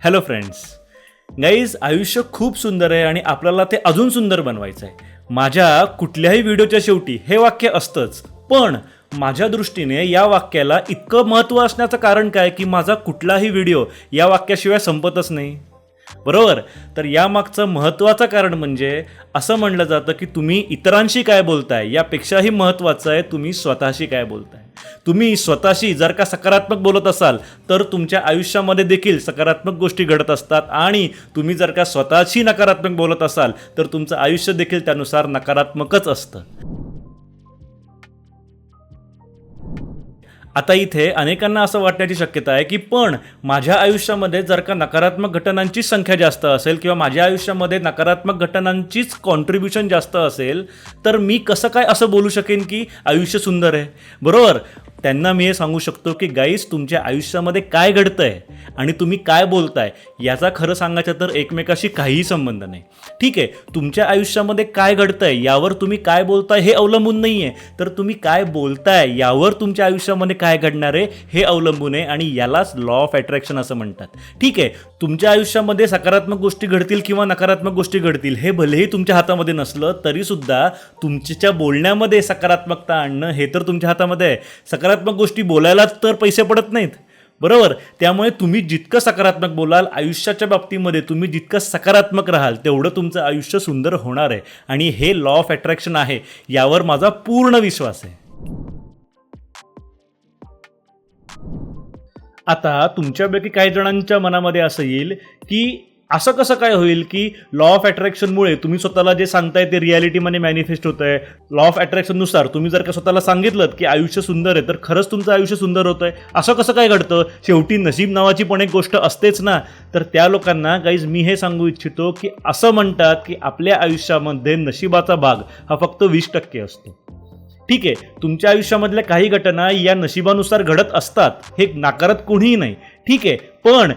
Hello friends guys आयुष्य खूप सुंदर आहे आणि आपल्याला ते अजून सुंदर बनवायचं आहे. माझ्या कुठल्याही व्हिडिओच्या शेवटी हे वाक्य असतंच पण माझ्या दृष्टीने या वाक्याला इतकं महत्त्व असण्याचं कारण काय की माझा कुठलाही व्हिडिओ या वाक्याशिवाय संपतच नाही. बरोबर? तर यामागचं महत्त्वाचं कारण म्हणजे असं म्हणलं जातं की तुम्ही इतरांशी काय बोलताय यापेक्षाही महत्त्वाचं आहे तुम्ही स्वतःशी काय बोलताय. तुम्ही स्वतःशी जर का सकारात्मक बोलत असाल तर तुमच्या आयुष्यामध्ये देखील सकारात्मक गोष्टी घडत असतात आणि तुम्ही जर का स्वतःशी नकारात्मक बोलत असाल तर तुमचं आयुष्य देखील त्यानुसार नकारात्मकच असतं. आता इथे अनेकांना असं वाटण्याची शक्यता आहे की पण माझ्या आयुष्यामध्ये जर का नकारात्मक घटनांची संख्या जास्त असेल किंवा माझ्या आयुष्यामध्ये नकारात्मक घटनांचीच कॉन्ट्रीब्युशन जास्त असेल तर मी कसं काय असं बोलू शकेन की आयुष्य सुंदर आहे? बरोबर? त्यांना मी हे सांगू शकतो की गाईस तुमच्या आयुष्यामध्ये काय घडतंय आणि तुम्ही काय बोलताय याचा खरं सांगायचं तर एकमेकाशी काहीही संबंध नाही. ठीक आहे? तुमच्या आयुष्यामध्ये काय घडतंय यावर तुम्ही काय बोलताय हे अवलंबून नाही आहे तर तुम्ही काय बोलताय यावर तुमच्या आयुष्यामध्ये काय घडणार आहे हे अवलंबून आहे आणि यालाच लॉ ऑफ अट्रॅक्शन असं म्हणतात. ठीक आहे तुमच्या आयुष्यामध्ये सकारात्मक गोष्टी घडतील किंवा नकारात्मक गोष्टी घडतील हे भलेही तुमच्या हातामध्ये नसलं तरीसुद्धा तुमच्या बोलण्यामध्ये सकारात्मकता आणणं हे तर तुमच्या हातामध्ये आहे. सकारात्मक गोष्टी बोलायलाच तर पैसे पडत नाहीत. बरोबर? त्यामुळे तुम्ही जितकं सकारात्मक बोलाल आयुष्याच्या बाबतीमध्ये तुम्ही जितकं सकारात्मक राहाल तेवढं तुमचं आयुष्य सुंदर होणार आहे. आणि हे लॉ ऑफ अट्रॅक्शन आहे यावर माझा पूर्ण विश्वास आहे. आता तुमच्यापैकी काही जणांच्या मनामध्ये असं येईल की असं कसं काय होईल की लॉ ऑफ अट्रॅक्शनमुळे तुम्ही स्वतःला जे सांगताय ते रियालिटीमध्ये मॅनिफेस्ट होत आहे लॉ ऑफ अट्रॅक्शननुसार तुम्ही जर का स्वतःला सांगितलं की आयुष्य सुंदर आहे तर खरंच तुमचं आयुष्य सुंदर होतं आहे असं कसं काय घडतं? शेवटी नशीब नावाची पण एक गोष्ट असतेच ना. तर त्या लोकांना गाईज मी हे सांगू इच्छितो की असं म्हणतात की आपल्या आयुष्यामध्ये नशिबाचा भाग हा फक्त वीस टक्के असतो. ठीक आहे तुमच्या आयुष्यामधल्या काही घटना या नशिबानुसार घडत असतात हे नाकारत कोणीही नाही. ठीक आहे पण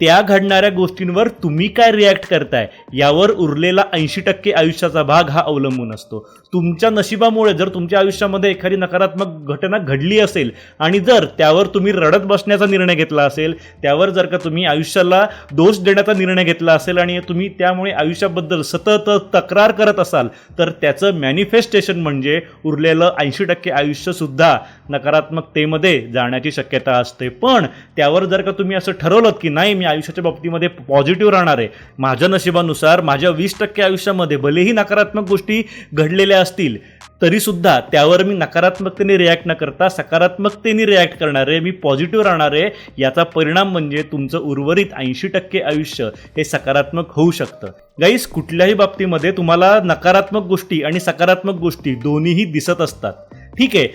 त्या घडणाऱ्या गोष्टींवर तुम्ही काय रिॲक्ट करताय? यावर उरलेला ऐंशी टक्के आयुष्याचा भाग हा अवलंबून असतो. तुमच्या नशिबामुळे जर तुमच्या आयुष्यामध्ये एखादी नकारात्मक घटना घडली असेल आणि जर त्यावर तुम्ही रडत बसण्याचा निर्णय घेतला असेल त्यावर जर का तुम्ही आयुष्याला दोष देण्याचा निर्णय घेतला असेल आणि तुम्ही त्यामुळे आयुष्याबद्दल सतत तक्रार करत असाल तर त्याचं मॅनिफेस्टेशन म्हणजे उरलेलं ऐंशी टक्के आयुष्यसुद्धा नकारात्मकतेमध्ये जाण्याची शक्यता असते. पण त्यावर जर का तुम्ही असं ठरवलं की नाही मी आयुष्याच्या बाबतीमध्ये पॉझिटिव्ह राहणार आहे. माझ्या नशिबानुसार माझ्या वीस टक्के आयुष्यामध्ये भलेही नकारात्मक गोष्टी घडलेल्या असतील तरीसुद्धा त्यावर मी नकारात्मकतेने रिॲक्ट न करता सकारात्मकतेने रिॲक्ट करणार आहे मी पॉझिटिव्ह राहणार आहे याचा परिणाम म्हणजे तुमचं उर्वरित ऐंशी टक्के आयुष्य हे सकारात्मक होऊ शकतं. गाईस कुठल्याही बाबतीमध्ये तुम्हाला नकारात्मक गोष्टी आणि सकारात्मक गोष्टी दोन्हीही दिसत असतात. ठीक आहे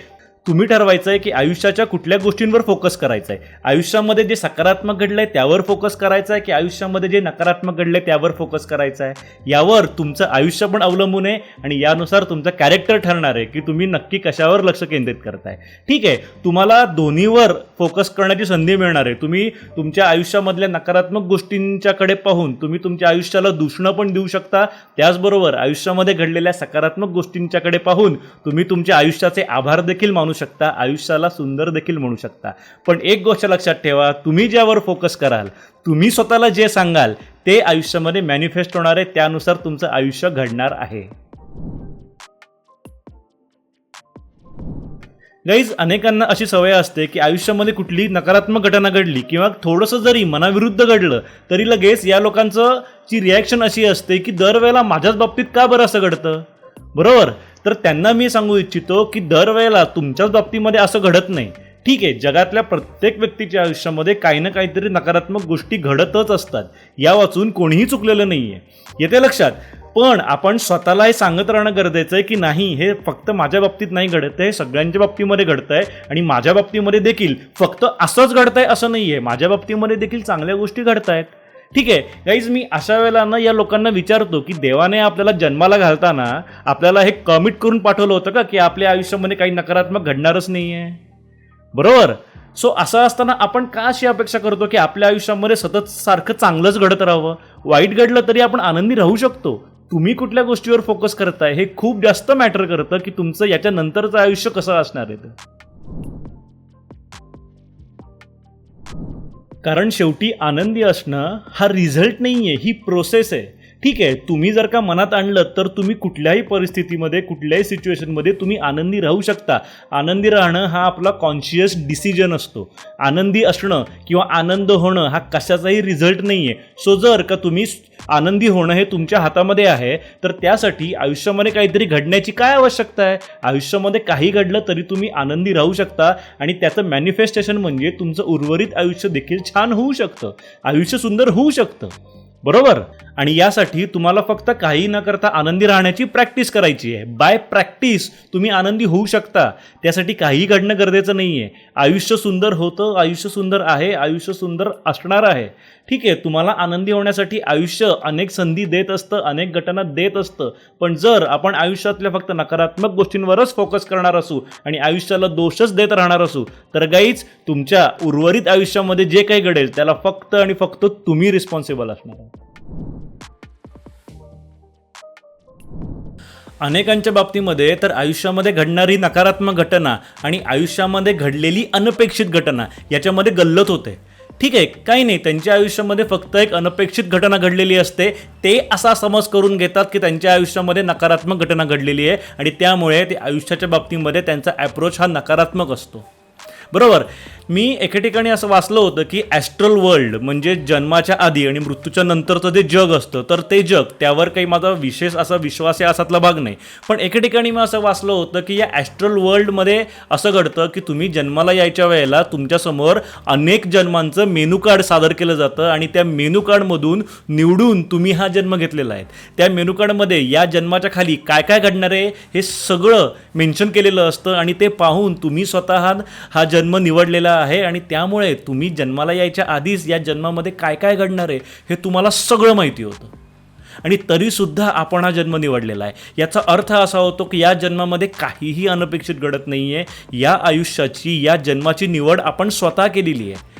तुम्ही ठरवायचं आहे की आयुष्याच्या कुठल्या गोष्टींवर फोकस करायचं आहे आयुष्यामध्ये जे सकारात्मक घडलं आहे त्यावर फोकस करायचं आहे की आयुष्यामध्ये जे नकारात्मक घडलं आहे त्यावर फोकस करायचं आहे यावर तुमचं आयुष्य पण अवलंबून आहे आणि यानुसार तुमचं कॅरेक्टर ठरणार आहे की तुम्ही नक्की कशावर लक्ष केंद्रित करताय. ठीक आहे तुम्हाला दोन्हीवर फोकस करण्याची संधी मिळणार आहे. तुम्ही तुमच्या आयुष्यामधल्या नकारात्मक गोष्टींच्याकडे पाहून तुम्ही तुमच्या आयुष्याला दूषणं पण देऊ शकता. त्याचबरोबर आयुष्यामध्ये घडलेल्या सकारात्मक गोष्टींच्याकडे पाहून तुम्ही तुमच्या आयुष्याचे आभार देखील मानू शकता आयुष्याला सुंदर देखील म्हणू शकता. पण एक गोष्ट लक्षात ठेवा तुम्ही ज्यावर फोकस कराल तुम्ही स्वतःला जे सांगाल ते आयुष्यामध्ये मॅनिफेस्ट होणार आहे त्यानुसार तुमचं आयुष्य घडणार आहे. गाईज अनेकांना अशी सवय असते की आयुष्यामध्ये कुठली नकारात्मक घटना घडली किंवा थोडंसं जरी मनाविरुद्ध घडलं तरी लगेच या लोकांचं ची रिॲक्शन अशी असते की दरवेळेला माझ्याच बाबतीत का बरं असं घडतं? बरोबर? तर त्यांना मी सांगू इच्छितो की दरवेळेला तुमच्याच बाबतीमध्ये असं घडत नाही. ठीक आहे जगातल्या प्रत्येक व्यक्तीच्या आयुष्यामध्ये काही ना काहीतरी नकारात्मक गोष्टी घडतच असतात. या वाचून कोणीही चुकलेलं नाही आहे येते लक्षात. पण आपण स्वतःला हे सांगत राहणं गरजेचं आहे की नाही हे फक्त माझ्या बाबतीत नाही घडत आहे सगळ्यांच्या बाबतीमध्ये घडतं आहे आणि माझ्या बाबतीमध्ये देखील फक्त असंच घडत आहे असं नाही आहे माझ्या बाबतीमध्ये देखील चांगल्या गोष्टी घडत आहेत. ठीक आहे. गाईज मी अशा वेळेला ना या लोकांना विचारतो की देवाने आपल्याला जन्माला घालताना आपल्याला हे कमिट करून पाठवलं होतं का? की आपल्या आयुष्यामध्ये काही नकारात्मक घडणारच नाही आहे बरोबर? सो असं असताना आपण का अशी अपेक्षा करतो की आपल्या आयुष्यामध्ये सतत सारखं चांगलंच घडत राहावं? वाईट घडलं तरी आपण आनंदी राहू शकतो. तुम्ही कुठल्या गोष्टीवर फोकस करताय हे खूप जास्त मॅटर करतं की तुमचं याच्या नंतरचं आयुष्य कसं असणार आहे कारण शेवटी आनंदी असणं हा रिझल्ट नाही आहे ही प्रोसेस आहे. ठीक आहे तुम्ही जर का मनात आणलं तर तुम्ही कुठल्याही परिस्थितीमध्ये कुठल्याही सिच्युएशनमध्ये तुम्ही आनंदी राहू शकता. आनंदी राहणं हा आपला कॉन्शियस डिसिजन असतो. आनंदी असणं किंवा आनंद होणं हा कशाचाही रिझल्ट नाही आहे सो जर का तुम्ही आनंदी होणं हे तुमच्या हातामध्ये आहे तर त्यासाठी आयुष्यामध्ये काहीतरी घडण्याची काय आवश्यकता आहे? आयुष्यामध्ये काही घडलं तरी तुम्ही आनंदी राहू शकता आणि त्याचं मॅनिफेस्टेशन म्हणजे तुमचं उर्वरित आयुष्य देखील छान होऊ शकतं. आयुष्य सुंदर होऊ शकतं. बरोबर? आणि यासाठी तुम्हाला फक्त काही न करता आनंदी राहण्याची प्रॅक्टिस करायची आहे. बाय प्रॅक्टिस तुम्ही आनंदी होऊ शकता. त्यासाठी काही घडणं गरजेचं नाही आहे आयुष्य सुंदर होतं आयुष्य सुंदर आहे आयुष्य सुंदर असणार आहे. ठीक आहे तुम्हाला आनंदी होण्यासाठी आयुष्य अनेक संधी देत असतं अनेक घटना देत असतं. पण जर आपण आयुष्यातल्या फक्त नकारात्मक गोष्टींवरच फोकस करणार असू आणि आयुष्याला दोषच देत राहणार असू तर गाईच तुमच्या उर्वरित आयुष्यामध्ये जे काही घडेल त्याला फक्त आणि फक्त तुम्ही रिस्पॉन्सिबल असणार आहे अनेकांच्या बाबतीमध्ये तर आयुष्यामध्ये घडणारी नकारात्मक घटना आणि आयुष्यामध्ये घडलेली अनपेक्षित घटना याच्यामध्ये गल्लत होते. ठीक आहे काही नाही. त्यांच्या आयुष्यामध्ये फक्त एक अनपेक्षित घटना घडलेली असते. ते असा समज करून घेतात की त्यांच्या आयुष्यामध्ये नकारात्मक घटना घडलेली आहे आणि त्यामुळे ते आयुष्याच्या बाबतीमध्ये त्यांचा ॲप्रोच हा नकारात्मक असतो. बरोबर? मी एके ठिकाणी असं वाचलं होतं की ॲस्ट्रल वर्ल्ड म्हणजे जन्माच्या आधी आणि मृत्यूच्या नंतरचं जे जग असतं तर ते जग त्यावर काही माझा विशेष असा विश्वास आहे असातला भाग नाही. पण एके ठिकाणी मी असं वाचलं होतं की या ॲस्ट्रल वर्ल्डमध्ये असं घडतं की तुम्ही जन्माला यायच्या वेळेला तुमच्यासमोर अनेक जन्मांचं मेनू कार्ड सादर केलं जातं आणि त्या मेनू कार्डमधून निवडून तुम्ही हा जन्म घेतलेला आहे. त्या मेनू कार्डमध्ये या जन्माच्या खाली काय काय घडणार आहे हे सगळं मेन्शन केलेलं असतं आणि ते पाहून तुम्ही स्वतः हा जन्म निवडलेला आहे आणि त्यामुळे तुम्ही जन्माला यायच्या आधीच या जन्मामध्ये काय काय घडणार आहे हे तुम्हाला सगळं माहिती होतं. आणि तरीसुद्धा आपण हा जन्म निवडलेला आहे. याचा अर्थ असा होतो की या जन्मामध्ये काहीही अनपेक्षित घडत नाही आहे या आयुष्याची या जन्माची निवड आपण स्वतः केलेली आहे.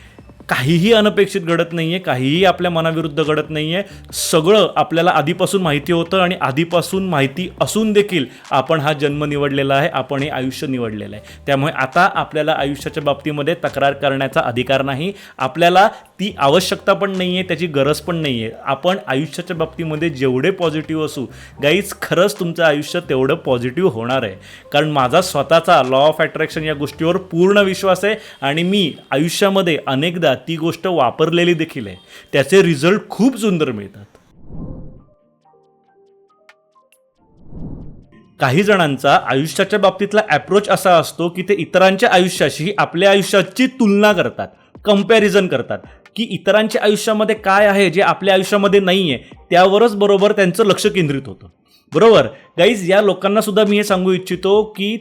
काहीही अनपेक्षित घडत नाही आहे काहीही आपल्या मनाविरुद्ध घडत नाही आहे सगळं आपल्याला आधीपासून माहिती होतं आणि आधीपासून माहिती असून देखील आपण हा जन्म निवडलेला आहे आपण हे आयुष्य निवडलेलं आहे. त्यामुळे आता आपल्याला आयुष्याच्या बाबतीमध्ये तक्रार करण्याचा अधिकार नाही. आपल्याला ती आवश्यकता पण नाही आहे त्याची गरज पण नाही आहे आपण आयुष्याच्या बाबतीमध्ये जेवढे पॉझिटिव्ह असू गाईज खरंच तुमचं आयुष्य तेवढं पॉझिटिव्ह होणार आहे. कारण माझा स्वतःचा लॉ ऑफ अट्रॅक्शन या गोष्टीवर पूर्ण विश्वास आहे आणि मी आयुष्यामध्ये अनेकदा ती गोष्ट वापरलेली देखील आहे. त्याचे रिझल्ट खूप सुंदर मिळतात. काही जणांचा आयुष्याच्या बाबतीतला अप्रोच असा असतो की ते इतरांच्या आयुष्याशी आपल्या आयुष्याची तुलना करतात कंपॅरिझन करतात. की इतरांच्या आयुष्यामध्ये काय आहे जे आपल्या आयुष्यामध्ये नाही आहे त्यावरच बरोबर त्यांचं लक्ष केंद्रित होतं. बरोबर? गाईज या लोकांना सुद्धा मी हे सांगू इच्छितो की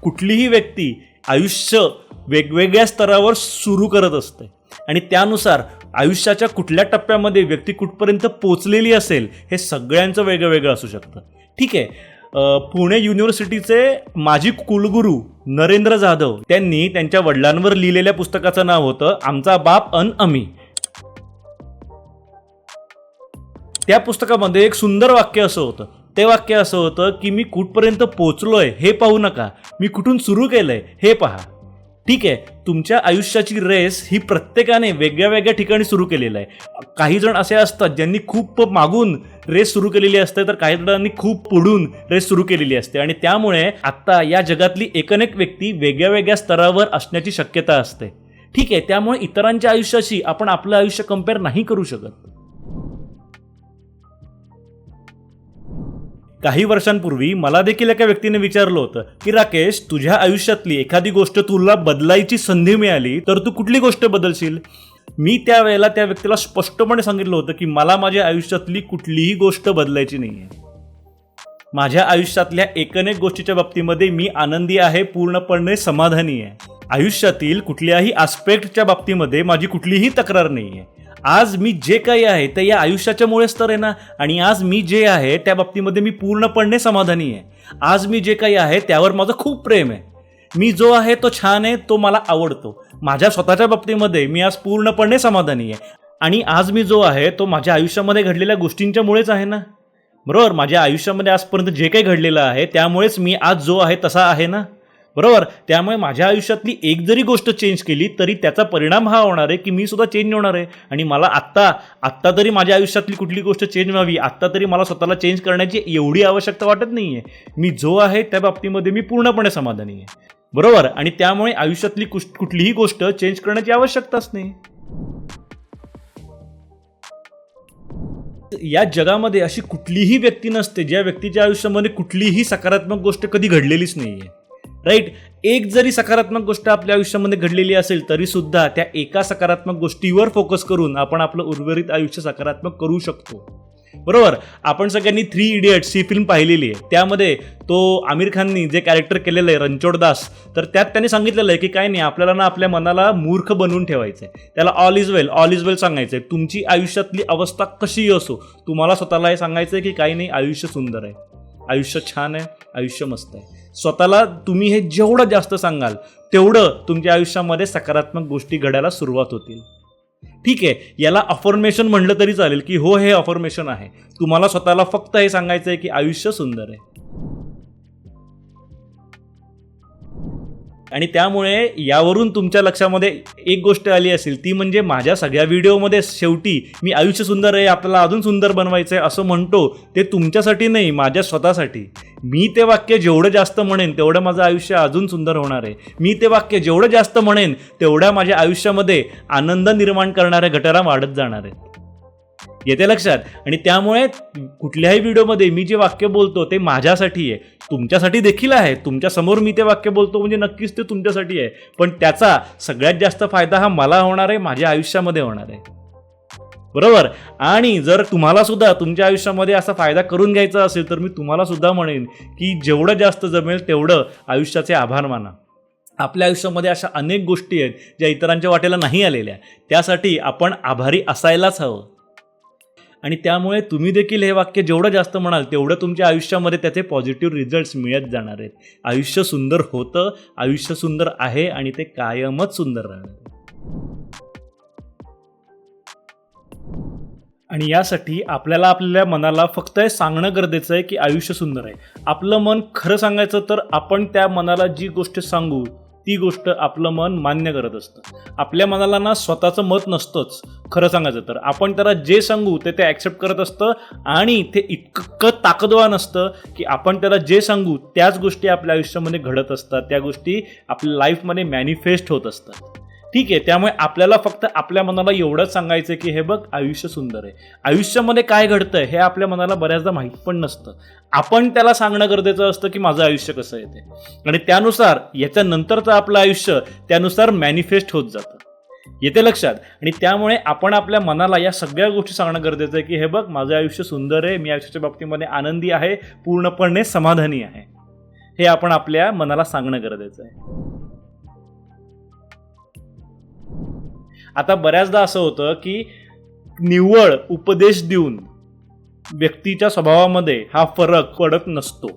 कुठलीही व्यक्ती आयुष्य वेगवेगळ्या स्तरावर सुरू करत असते. आणि त्यानुसार आयुष्याच्या कुठल्या टप्प्यामध्ये व्यक्ती कुठपर्यंत पोचलेली असेल हे सगळ्यांचं वेगळं वेगळं असू शकतं. ठीक आहे? पुणे युनिव्हर्सिटीचे माजी कुलगुरू नरेंद्र जाधव त्यांनी त्यांच्या वडिलांवर लिहिलेल्या पुस्तकाचं नाव होतं आमचा बाप अन अमी त्या पुस्तकामध्ये एक सुंदर वाक्य असं होतं. ते वाक्य असं होतं की मी कुठपर्यंत पोचलोय हे पाहू नका. मी कुठून सुरू केलंय हे पहा. ठीक आहे तुमच्या आयुष्याची रेस ही प्रत्येकाने वेगळ्या वेगळ्या ठिकाणी सुरू केलेलं आहे. काही जण असे असतात ज्यांनी खूप मागून रेस सुरू केलेली असते तर काही जणांनी खूप पुढून रेस सुरू केलेली असते. आणि त्यामुळे आत्ता या जगातली एकनेक व्यक्ती वेगळ्या वेगळ्या स्तरावर असण्याची शक्यता असते. ठीक आहे त्यामुळे इतरांच्या आयुष्याशी आपण आपलं आयुष्य कंपेअर नाही करू शकत. काही वर्षांपूर्वी मला देखील एका व्यक्तीने विचारलं होतं की राकेश तुझ्या आयुष्यातली एखादी गोष्ट तुला बदलायची संधी मिळाली तर तू कुठली गोष्ट बदलशील? मी त्यावेळेला त्या व्यक्तीला स्पष्टपणे सांगितलं होतं की मला माझ्या आयुष्यातली कुठलीही गोष्ट बदलायची नाही आहे माझ्या आयुष्यातल्या एकनेक गोष्टीच्या बाबतीमध्ये मी आनंदी आहे पूर्णपणे समाधानी आहे. आयुष्यातील कुठल्याही आस्पेक्टच्या बाबतीमध्ये माझी कुठलीही तक्रार नाही आहे आज मी जे काही आहे ते या आयुष्याच्यामुळेच तर आहे ना? आणि आज मी जे आहे त्या बाबतीमध्ये मी पूर्णपणे समाधानी आहे. आज मी जे काही आहे त्यावर माझं खूप प्रेम आहे. मी जो आहे तो छान आहे तो मला आवडतो. माझ्या स्वतःच्या बाबतीमध्ये मी आज पूर्णपणे समाधानी आहे. आणि आज मी जो आहे तो माझ्या आयुष्यामध्ये घडलेल्या गोष्टींच्यामुळेच आहे ना? बरोबर? माझ्या आयुष्यामध्ये आजपर्यंत जे काही घडलेलं आहे त्यामुळेच मी आज जो आहे तसा आहे ना? बरोबर? त्यामुळे माझ्या आयुष्यातली एक जरी गोष्ट चेंज केली तरी त्याचा परिणाम हा होणार आहे की मी सुद्धा चेंज होणार आहे. आणि मला आत्ता आत्ता तरी माझ्या आयुष्यातली कुठली गोष्ट चेंज व्हावी आत्ता तरी मला स्वतःला चेंज करण्याची एवढी आवश्यकता वाटत नाही आहे मी जो आहे त्या बाबतीमध्ये मी पूर्णपणे समाधानी आहे. बरोबर? आणि त्यामुळे आयुष्यातली कुश कुठलीही गोष्ट चेंज करण्याची आवश्यकताच नाही या जगामध्ये अशी कुठलीही व्यक्ती नसते ज्या व्यक्तीच्या आयुष्यामध्ये कुठलीही सकारात्मक गोष्ट कधी घडलेलीच नाही आहे राईट एक जरी सकारात्मक गोष्ट आपल्या आयुष्यामध्ये घडलेली असेल तरी सुद्धा त्या एका सकारात्मक गोष्टीवर फोकस करून आपण आपलं उर्वरित आयुष्य सकारात्मक करू शकतो. बरोबर? आपण सगळ्यांनी थ्री इडियट्स ही फिल्म पाहिलेली आहे. त्यामध्ये तो आमिर खाननी जे कॅरेक्टर केलेलं आहे रणछोड दास तर त्यात त्यांनी सांगितलेलं आहे की काय नाही आपल्याला ना आपल्या मनाला मूर्ख बनवून ठेवायचं आहे त्याला all is well all is well सांगायचं आहे तुमची आयुष्यातली अवस्था कशीही असो तुम्हाला स्वतःला हे सांगायचं आहे की काही नाही आयुष्य सुंदर आहे. आयुष्य छान आहे आयुष्य मस्त आहे. स्वतःला तुम्ही हे जेवढं जास्त सांगाल तेवढं तुमच्या आयुष्यामध्ये सकारात्मक गोष्टी घडायला सुरुवात होतील. ठीक आहे याला अफर्मेशन म्हणलं तरी चालेल की हो हे अफर्मेशन आहे. तुम्हाला स्वतःला फक्त हे सांगायचं आहे की आयुष्य सुंदर आहे. आणि त्यामुळे यावरून तुमच्या लक्षामध्ये एक गोष्ट आली असेल ती म्हणजे माझ्या सगळ्या व्हिडिओमध्ये शेवटी मी आयुष्य सुंदर आहे आपल्याला अजून सुंदर बनवायचं आहे असं म्हणतो ते तुमच्यासाठी नाही माझ्या स्वतःसाठी. मी ते वाक्य जेवढं जास्त म्हणेन तेवढं माझं आयुष्य अजून सुंदर होणार आहे. मी ते वाक्य जेवढं जास्त म्हणेन तेवढ्या माझ्या आयुष्यामध्ये आनंद निर्माण करणाऱ्या घटना वाढत जाणार आहेत. येते लक्षात? आणि त्यामुळे कुठल्याही व्हिडिओमध्ये मी जे वाक्य बोलतो ते माझ्यासाठी आहे. तुमच्यासाठी देखील आहे. तुमच्यासमोर मी ते वाक्य बोलतो म्हणजे नक्कीच ते तुमच्यासाठी आहे. पण त्याचा सगळ्यात जास्त फायदा हा मला होणार आहे माझ्या आयुष्यामध्ये होणार आहे. बरोबर? आणि जर तुम्हाला सुद्धा तुमच्या आयुष्यामध्ये असा फायदा करून घ्यायचा असेल तर मी तुम्हाला सुद्धा म्हणेन की जेवढं जास्त जमेल तेवढं आयुष्याचे आभार माना. आपल्या आयुष्यामध्ये अशा अनेक गोष्टी आहेत ज्या इतरांच्या वाटेला नाही आलेल्या. त्यासाठी आपण आभारी असायलाच हवं. आणि त्यामुळे तुम्ही देखील हे वाक्य जेवढं जास्त म्हणाल तेवढं तुमच्या आयुष्यामध्ये त्याचे पॉझिटिव्ह रिझल्ट्स मिळत जाणार आहेत. आयुष्य सुंदर होतं आयुष्य सुंदर आहे आणि ते कायमच सुंदर राहणार आणि यासाठी आपल्याला आपल्या मनाला फक्त हे सांगणं गरजेचं आहे की आयुष्य सुंदर आहे. आपलं मन खरं सांगायचं तर आपण त्या मनाला जी गोष्ट सांगू ती गोष्ट आपलं मन मान्य करत असतं. आपल्या मनाला ना स्वतःचं मत नसतंच खरं सांगायचं तर. आपण त्याला जे सांगू ते ते ॲक्सेप्ट करत असतं आणि ते इतकं ताकदवान असतं की आपण त्याला जे सांगू त्याच गोष्टी आपल्या आयुष्यामध्ये घडत असतात त्या गोष्टी आपल्या लाईफमध्ये मॅनिफेस्ट होत असतात. ठीक आहे त्यामुळे आपल्याला फक्त आपल्या मनाला एवढंच सांगायचं की हे बघ आयुष्य सुंदर आहे. आयुष्यामध्ये काय घडतंय हे आपल्या मनाला बऱ्याचदा माहीत पण नसतं. आपण त्याला सांगणं गरजेचं असतं की माझं आयुष्य कसं येते आणि त्यानुसार याच्यानंतरचं आपलं आयुष्य त्यानुसार मॅनिफेस्ट होत जातं. येते लक्षात? आणि त्यामुळे आपण आपल्या मनाला या सगळ्या गोष्टी सांगणं गरजेचं आहे की हे बघ माझं आयुष्य सुंदर आहे मी आयुष्याच्या बाबतीमध्ये आनंदी आहे पूर्णपणे समाधानी आहे. हे आपण आपल्या मनाला सांगणं गरजेचं आहे. आता बऱ्याचदा असं होतं की निव्वळ उपदेश देऊन व्यक्तीच्या स्वभावामध्ये हा फरक पडत नसतो.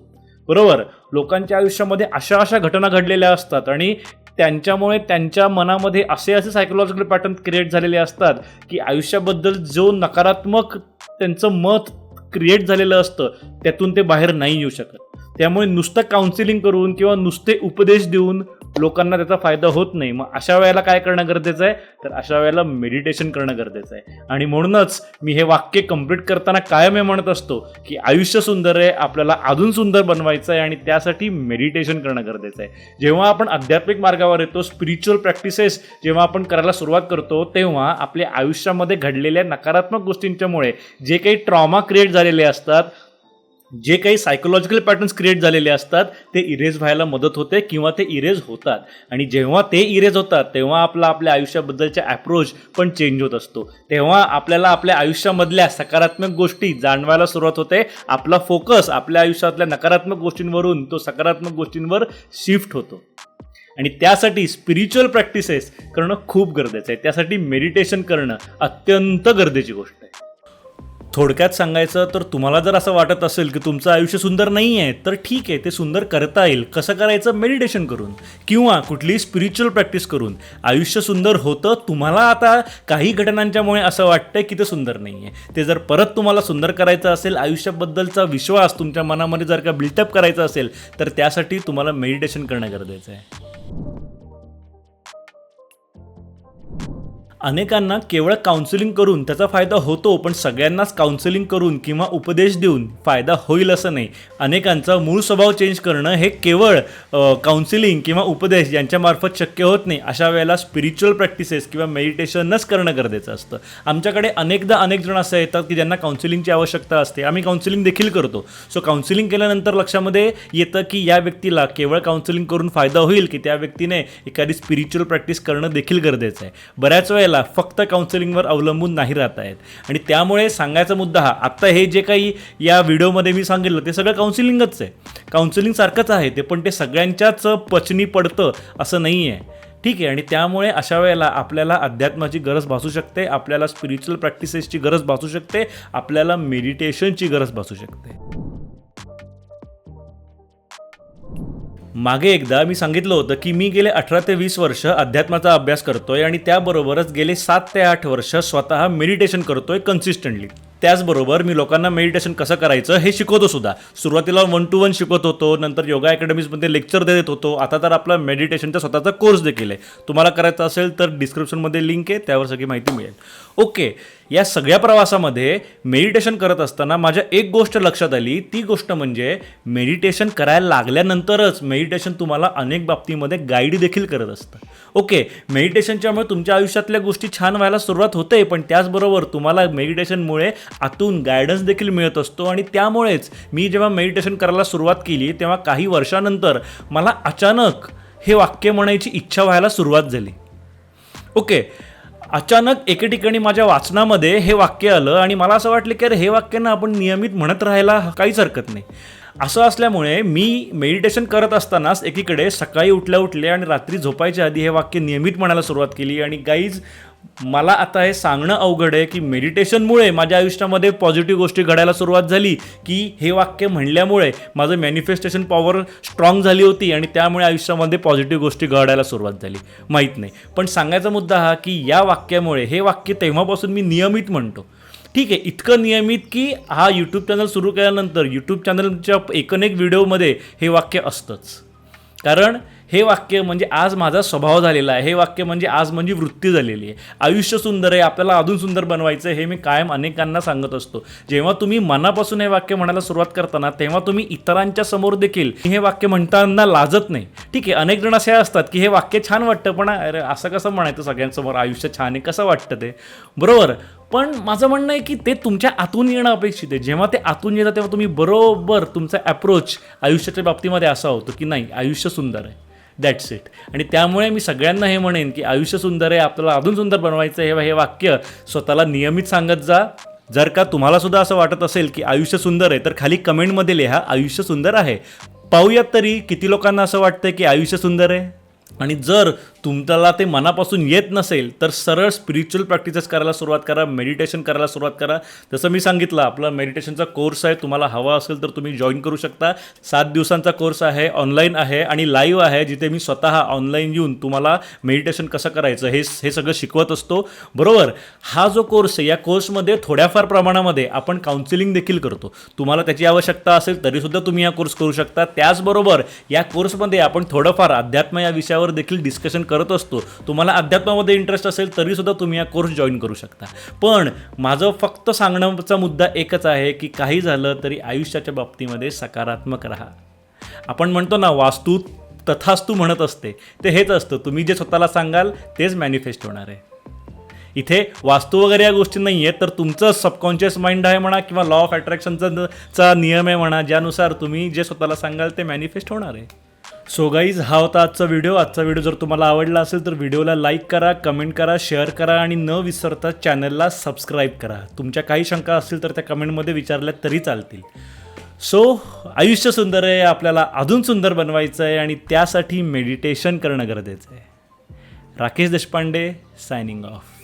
बरोबर? लोकांच्या आयुष्यामध्ये अशा अशा घटना घडलेल्या असतात आणि त्यांच्यामुळे त्यांच्या मनामध्ये असे असे सायकोलॉजिकल पॅटर्न क्रिएट झालेले असतात की आयुष्याबद्दल जो नकारात्मक त्यांचं मत क्रिएट झालेलं असतं त्यातून ते बाहेर नाही येऊ शकत. त्यामुळे नुसतं काउन्सिलिंग करून किंवा नुसते उपदेश देऊन लोकांना त्याचा फायदा होत नाही. मग अशा वेळेला काय करणं गरजेचं आहे? तर अशा वेळेला मेडिटेशन करणं गरजेचं आहे. आणि म्हणूनच मी हे वाक्य कंप्लीट करताना कायम हे म्हणत असतो की आयुष्य सुंदर आहे आपल्याला अजून सुंदर बनवायचं आहे आणि त्यासाठी मेडिटेशन करणं गरजेचं आहे. जेव्हा आपण आध्यात्मिक मार्गावर येतो स्पिरिच्युअल प्रॅक्टिसेस जेव्हा आपण करायला सुरुवात करतो तेव्हा आपल्या आयुष्यामध्ये घडलेल्या नकारात्मक गोष्टींच्यामुळे जे काही ट्रॉमा क्रिएट झालेले असतात जे काही सायकोलॉजिकल पॅटर्न्स क्रिएट झालेले असतात ते इरेज व्हायला मदत होते किंवा ते इरेज होतात. आणि जेव्हा ते इरेज होतात तेव्हा आपला आपल्या आयुष्याबद्दलचा अप्रोच पण चेंज होत असतो. तेव्हा आपल्याला आपल्या आयुष्यामधल्या सकारात्मक गोष्टी जाणवायला सुरुवात होते. आपला फोकस आपल्या आयुष्यातल्या नकारात्मक गोष्टींवरून तो सकारात्मक गोष्टींवर शिफ्ट होतो. आणि त्यासाठी स्पिरिच्युअल प्रॅक्टिसेस करणं खूप गरजेचं आहे. त्यासाठी मेडिटेशन करणं अत्यंत गरजेची गोष्ट आहे. थोडक्यात सांगायचं तर तुम्हाला जर असं वाटत असेल की तुमचं आयुष्य सुंदर नाही आहे तर ठीक आहे ते सुंदर करता येईल. कसं करायचं? मेडिटेशन करून. किंवा कुठलीही स्पिरिच्युअल प्रॅक्टिस करून. आयुष्य सुंदर होतं तुम्हाला आता काही घटनांच्यामुळे असं वाटतंय की ते सुंदर नाही आहे. ते जर परत तुम्हाला सुंदर करायचं असेल आयुष्याबद्दलचा विश्वास तुमच्या मनामध्ये जर का बिल्टअप करायचा असेल तर त्यासाठी तुम्हाला मेडिटेशन करणं गरजेचं आहे. अनेकांना केवळ काउन्सिलिंग करून त्याचा फायदा होतो पण सगळ्यांनाच काउन्सिलिंग करून किंवा उपदेश देऊन फायदा होईल असं नाही. अनेकांचा मूळ स्वभाव चेंज करणं हे केवळ काउन्सिलिंग किंवा उपदेश यांच्यामार्फत शक्य होत नाही. अशा वेळेला स्पिरिच्युअल प्रॅक्टिसेस किंवा मेडिटेशनच करणं गरजेचं असतं. आमच्याकडे अनेकदा अनेक जण असं येतात की ज्यांना काउन्सिलिंगची आवश्यकता असते. आम्ही काउन्सिलिंग देखील करतो. सो काउन्सिलिंग केल्यानंतर लक्षामध्ये येतं की या व्यक्तीला केवळ काउन्सिलिंग करून फायदा होईल की त्या व्यक्तीने एखादी स्पिरिच्युअल प्रॅक्टिस करणं देखील गरजेचं आहे. बऱ्याच वेळेला फक्त काउन्सिलिंगवर अवलंबून नाही राहता येत. आणि त्यामुळे सांगायचा मुद्दा हा आत्ता हे जे काही या व्हिडिओमध्ये मी सांगितलं ते सगळं काउन्सिलिंगच आहे. काउन्सिलिंग सारखंच आहे ते पण ते सगळ्यांच्याच पचनी पडतं असं नाही आहे ठीक आहे आणि त्यामुळे अशा वेळेला आपल्याला अध्यात्माची गरज भासू शकते आपल्याला स्पिरिच्युअल प्रॅक्टिसेसची गरज भासू शकते आपल्याला मेडिटेशनची गरज भासू शकते. मागे एकदा मी सांगितलं होतं की मी गेले अठरा ते वीस वर्ष अध्यात्माचा अभ्यास करतोय आणि त्याबरोबरच गेले सात ते आठ वर्ष स्वतः मेडिटेशन करतोय कन्सिस्टंटली त्याचबरोबर मी लोकांना मेडिटेशन कसं करायचं हे शिकवतो सुद्धा. सुरुवातीला वन टू वन शिकवत होतो नंतर योगा अकॅडमीजमध्ये लेक्चर देत होतो. आता तर आपला मेडिटेशनचा स्वतःचा कोर्स देखील आहे. तुम्हाला करायचा असेल तर डिस्क्रिप्शनमध्ये लिंक आहे त्यावर सगळी माहिती मिळेल. ओके. या सगळ्या प्रवासामध्ये मेडिटेशन करत असताना माझ्या एक गोष्ट लक्षात आली. ती गोष्ट म्हणजे मेडिटेशन करायला लागल्यानंतरच मेडिटेशन तुम्हाला अनेक बाबतीमध्ये गाईड देखील करत असतं. ओके. मेडिटेशनच्यामुळे तुमच्या आयुष्यातल्या गोष्टी छान व्हायला सुरुवात होते पण त्याचबरोबर तुम्हाला मेडिटेशनमुळे आतून गायडन्स देखील मिळत असतो आणि त्यामुळेच मी जेव्हा मेडिटेशन करायला सुरुवात केली तेव्हा काही वर्षानंतर मला अचानक हे वाक्य म्हणायची इच्छा व्हायला सुरुवात झाली. ओके. अचानक एके ठिकाणी माझ्या वाचनामध्ये हे वाक्य आलं आणि मला असं वाटलं की अरे हे वाक्य ना आपण नियमित म्हणत राहायला काहीच हरकत नाही. असं असल्यामुळे मी मेडिटेशन करत असतानाच एकीकडे सकाळी उठल्या उठले आणि रात्री झोपायच्या आधी हे वाक्य नियमित म्हणायला सुरुवात केली आणि गाईज मला आता हे सांगणं अवघड आहे की मेडिटेशनमुळे माझ्या आयुष्यामध्ये पॉझिटिव्ह गोष्टी घडायला सुरुवात झाली की हे वाक्य म्हणल्यामुळे माझं मॅनिफेस्टेशन पॉवर स्ट्रॉंग झाली होती आणि त्यामुळे आयुष्यामध्ये पॉझिटिव्ह गोष्टी घडायला सुरुवात झाली. माहीत नाही. पण सांगायचा मुद्दा हा की या वाक्यामुळे हे वाक्य तेव्हापासून मी नियमित म्हणतो. ठीक आहे इतकं नियमित की हा यूट्यूब चॅनल सुरू केल्यानंतर यूट्यूब चॅनलच्या एकनेक व्हिडिओमध्ये हे वाक्य असतंच. कारण हे वाक्य म्हणजे आज माझा स्वभाव झालेला आहे. हे वाक्य म्हणजे आज म्हणजे वृत्ती झालेली आहे. आयुष्य सुंदर आहे आपल्याला अजून सुंदर बनवायचं हे मी कायम अनेकांना सांगत असतो. जेव्हा तुम्ही मनापासून हे वाक्य म्हणायला सुरुवात करताना तेव्हा तुम्ही इतरांच्या समोर देखील हे वाक्य म्हणताना लाजत नाही. ठीक आहे अनेक जण असे असतात की हे वाक्य छान वाटतं पण अरे असं कसं म्हणायचं सगळ्यांसमोर? आयुष्य छान आहे कसं वाटतं ते? बरोबर. पण माझं म्हणणं आहे की ते तुमच्या आतून येणं अपेक्षित आहे. जेव्हा ते आतून येतं तेव्हा तुम्ही बरोबर तुमचा ॲप्रोच आयुष्याच्या बाबतीमध्ये असा होतो की नाही आयुष्य सुंदर आहे. दॅट्स इट आणि त्यामुळे मी सगळ्यांना हे म्हणेन की आयुष्य सुंदर आहे आपल्याला अजून सुंदर बनवायचं आहे हे वाक्य स्वतःला नियमित सांगत जा. जर का तुम्हाला सुद्धा असं वाटत असेल की आयुष्य सुंदर आहे तर खाली कमेंटमध्ये लिहा आयुष्य सुंदर आहे. पाहूयात तरी किती लोकांना असं वाटतं की आयुष्य सुंदर आहे? आणि जर तुम्हाला ते मनापासून येत नसेल तर सरळ स्पिरिच्युअल प्रॅक्टिसेस करायला सुरुवात करा मेडिटेशन करायला सुरुवात करा. जसं मी सांगितलं आपला मेडिटेशनचा कोर्स आहे तुम्हाला हवा असेल तर तुम्ही जॉईन करू शकता. सात दिवसांचा कोर्स आहे ऑनलाईन आहे आणि लाईव्ह आहे जिथे मी स्वतः ऑनलाईन येऊन तुम्हाला मेडिटेशन कसं करायचं हे हे सगळं शिकवत असतो. बरोबर? हा जो कोर्स आहे या कोर्समध्ये थोड्याफार प्रमाणामध्ये आपण काउन्सिलिंग देखील करतो. तुम्हाला त्याची आवश्यकता असेल तरीसुद्धा तुम्ही हा कोर्स करू शकता. त्याचबरोबर या कोर्समध्ये आपण थोडंफार अध्यात्म या विषयावर देखील डिस्कशन करत असतो तुम्हाला अध्यात्मामध्ये इंटरेस्ट असेल तरीसुद्धा तुम्ही हा कोर्स जॉईन करू शकता. पण माझं फक्त सांगण्याचा मुद्दा एकच आहे की काही झालं तरी आयुष्याच्या बाबतीमध्ये सकारात्मक राहा. आपण म्हणतो ना वास्तू तथास्तू म्हणत असते ते हेच असतं. तुम्ही जे स्वतःला सांगाल तेच मॅनिफेस्ट होणार आहे. इथे वास्तू वगैरे या गोष्टी नाही आहेत तर तुमचं सबकॉन्शियस माइंड आहे म्हणा किंवा लॉ ऑफ अट्रॅक्शनचा चा नियम आहे म्हणा ज्यानुसार तुम्ही जे स्वतःला सांगाल ते मॅनिफेस्ट होणार आहे. सो गाईज हा होता आजचा व्हिडिओ आजचा व्हिडिओ जर तुम्हाला आवडला असेल तर व्हिडिओला लाईक करा कमेंट करा शेअर करा आणि न विसरता चॅनलला सबस्क्राईब करा. तुमच्या काही शंका असतील तर त्या कमेंटमध्ये विचारल्या तरी चालतील. सो आयुष्य सुंदर आहे आपल्याला अजून सुंदर बनवायचं आहे आणि त्यासाठी मेडिटेशन करणं गरजेचं आहे. Rakesh Deshpande signing off